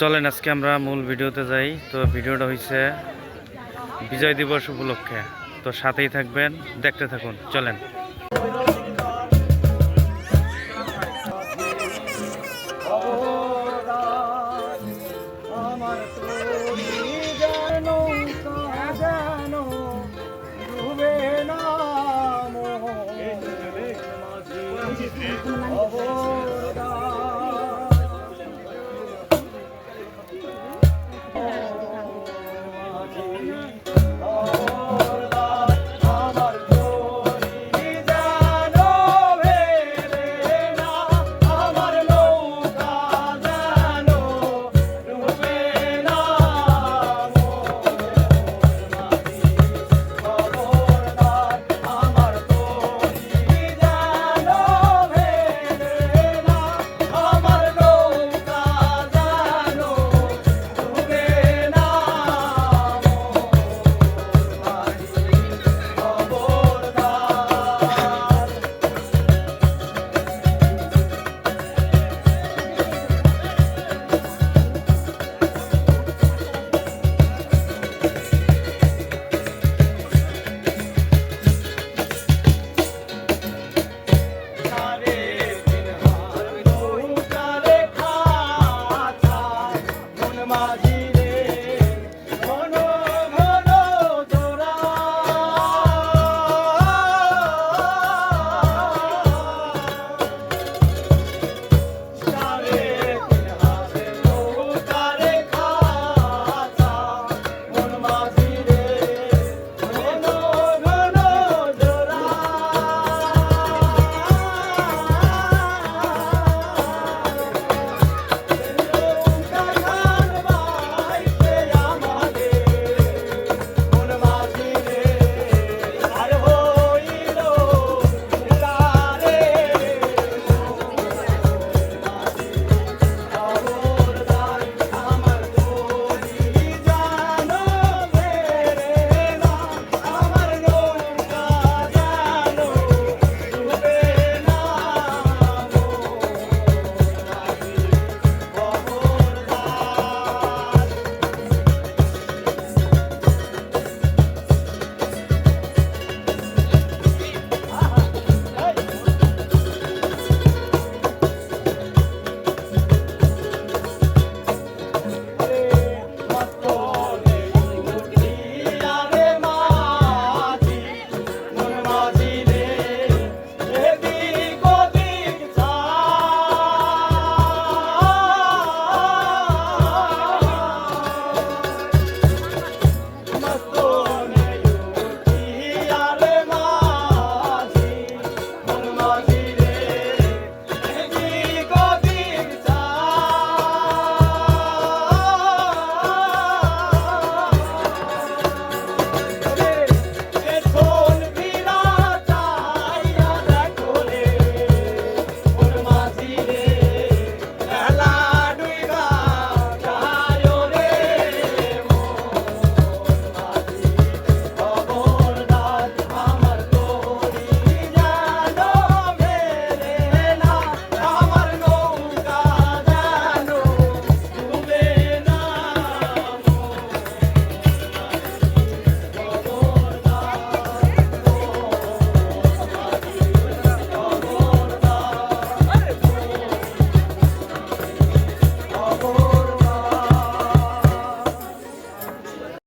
চলেন, আজকে আমরা মূল ভিডিওতে যাই। তো ভিডিওটা হয়েছে বিজয় দিবস উপলক্ষে। তো সাথেই থাকবেন, দেখতে থাকুন, চলেন। রাজি